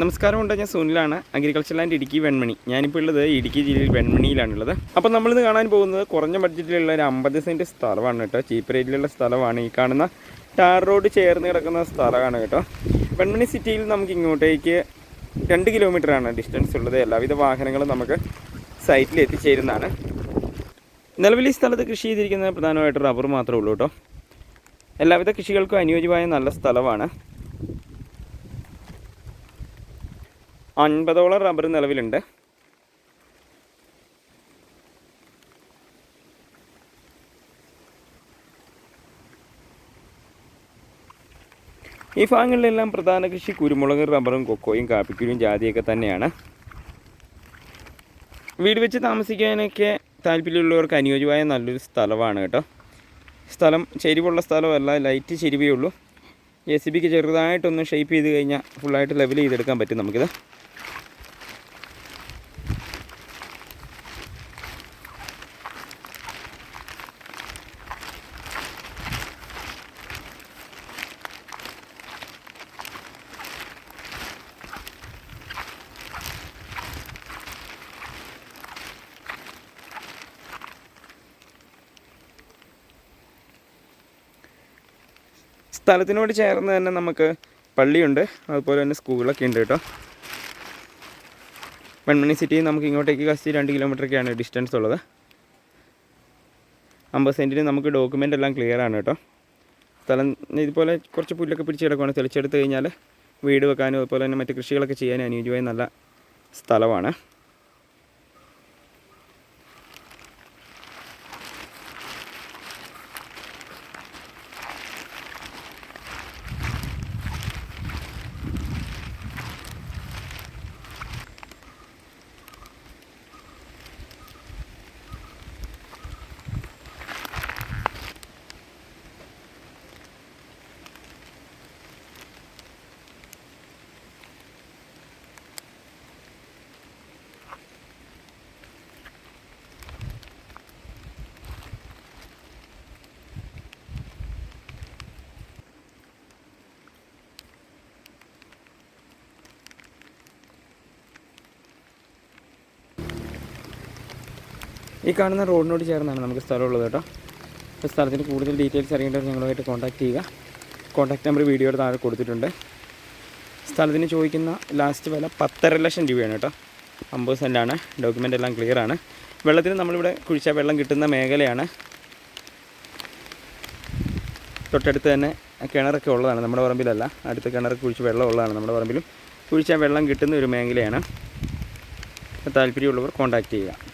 നമസ്കാരം ഉണ്ട് ഞാൻ സുനിലാണ് അഗ്രികൾച്ചർ ലാൻഡ് ഇടുക്കി വെൺമണി. ഞാനിപ്പോൾ ഉള്ളത് ഇടുക്കി ജില്ലയിൽ വെൺമണിയിലാണുള്ളത്. അപ്പോൾ നമ്മളിന്ന് കാണാൻ പോകുന്നത് കുറഞ്ഞ ബഡ്ജറ്റിലുള്ള ഒരു അമ്പത് സെന്റ് സ്ഥലമാണ് കേട്ടോ. ചീപ്പ് റേറ്റിലുള്ള സ്ഥലമാണ്. ഈ കാണുന്ന ടാർ റോഡ് ചേർന്ന് കിടക്കുന്ന സ്ഥലമാണ് കേട്ടോ. വെൺമണി സിറ്റിയിൽ നമുക്ക് ഇങ്ങോട്ടേക്ക് രണ്ട് കിലോമീറ്ററാണ് ഡിസ്റ്റൻസ് ഉള്ളത്. എല്ലാവിധ വാഹനങ്ങളും നമുക്ക് സൈറ്റിൽ എത്തിച്ചേരുന്നതാണ്. നിലവിൽ ഈ സ്ഥലത്ത് കൃഷി ചെയ്തിരിക്കുന്നത് പ്രധാനമായിട്ട് റബ്ബർ മാത്രമേ ഉള്ളൂ കേട്ടോ. എല്ലാവിധ കൃഷികൾക്കും അനുയോജ്യമായ നല്ല സ്ഥലമാണ്. അൻപതോളം റബ്ബർ നിലവിലുണ്ട്. ഈ ഭാഗങ്ങളിലെല്ലാം പ്രധാന കൃഷി കുരുമുളക് റബ്ബറും കൊക്കോയും കാപ്പിക്കുരും ജാതിയൊക്കെ തന്നെയാണ്. വീട് വെച്ച് താമസിക്കാനൊക്കെ താല്പര്യമുള്ളവർക്ക് അനുയോജ്യമായ നല്ലൊരു സ്ഥലമാണ് കേട്ടോ. സ്ഥലം ചെരിവുള്ള സ്ഥലമല്ല ലൈറ്റ് ചെരിവേ ഉള്ളൂ. ജെ സി ബിക്ക് ചെറുതായിട്ടൊന്ന് ഷേപ്പ് ചെയ്ത് കഴിഞ്ഞാൽ ഫുള്ളായിട്ട് ലെവൽ ചെയ്തെടുക്കാൻ പറ്റും നമുക്കിത്. സ്ഥലത്തിനോട് ചേർന്ന് തന്നെ നമുക്ക് പള്ളിയുണ്ട്. അതുപോലെ തന്നെ സ്കൂളൊക്കെ ഉണ്ട് കേട്ടോ. വെൺമണി സിറ്റി നമുക്ക് ഇങ്ങോട്ടേക്ക് കസ്റ്റി രണ്ട് കിലോമീറ്ററൊക്കെയാണ് ഡിസ്റ്റൻസ് ഉള്ളത്. അമ്പത് സെന്റിന് നമുക്ക് ഡോക്യുമെന്റ് എല്ലാം ക്ലിയർ ആണ് കേട്ടോ. സ്ഥലം ഇതുപോലെ കുറച്ച് പുല്ലൊക്കെ പിടിച്ച് കിടക്കുവാണ്. തെളിച്ചെടുത്ത് കഴിഞ്ഞാൽ വീട് വെക്കാനും അതുപോലെ തന്നെ മറ്റ് കൃഷികളൊക്കെ ചെയ്യാനും അനുയോജ്യമായ നല്ല സ്ഥലമാണ്. ഈ കാണുന്ന റോഡിനോട് ചേർന്നാണ് നമുക്ക് സ്ഥലമുള്ളത് കേട്ടോ. സ്ഥലത്തിന് കൂടുതൽ ഡീറ്റെയിൽസ് അറിയേണ്ടവർ ഞങ്ങളുമായിട്ട് കോൺടാക്ട് ചെയ്യുക. കോൺടാക്ട് നമ്പർ വീഡിയോയുടെ താഴെ കൊടുത്തിട്ടുണ്ട്. സ്ഥലത്തിന് ചോദിക്കുന്ന ലാസ്റ്റ് വില പത്തര ലക്ഷം രൂപയാണ് കേട്ടോ. അമ്പത് സെന്റാണ്. ഡോക്യുമെന്റ് എല്ലാം ക്ലിയറാണ് വെള്ളത്തിന് നമ്മളിവിടെ കുഴിച്ചാൽ വെള്ളം കിട്ടുന്ന മേഖലയാണ്. തൊട്ടടുത്ത് തന്നെ കിണറൊക്കെ ഉള്ളതാണ്. നമ്മുടെ പറമ്പിലല്ല. അടുത്ത കിണറൊക്കെ കുഴിച്ച് വെള്ളം ഉള്ളതാണ് നമ്മുടെ പറമ്പിലും. കുഴിച്ചാൽ വെള്ളം കിട്ടുന്ന ഒരു മേഖലയാണ്. താല്പര്യമുള്ളവർ കോൺടാക്റ്റ് ചെയ്യുക.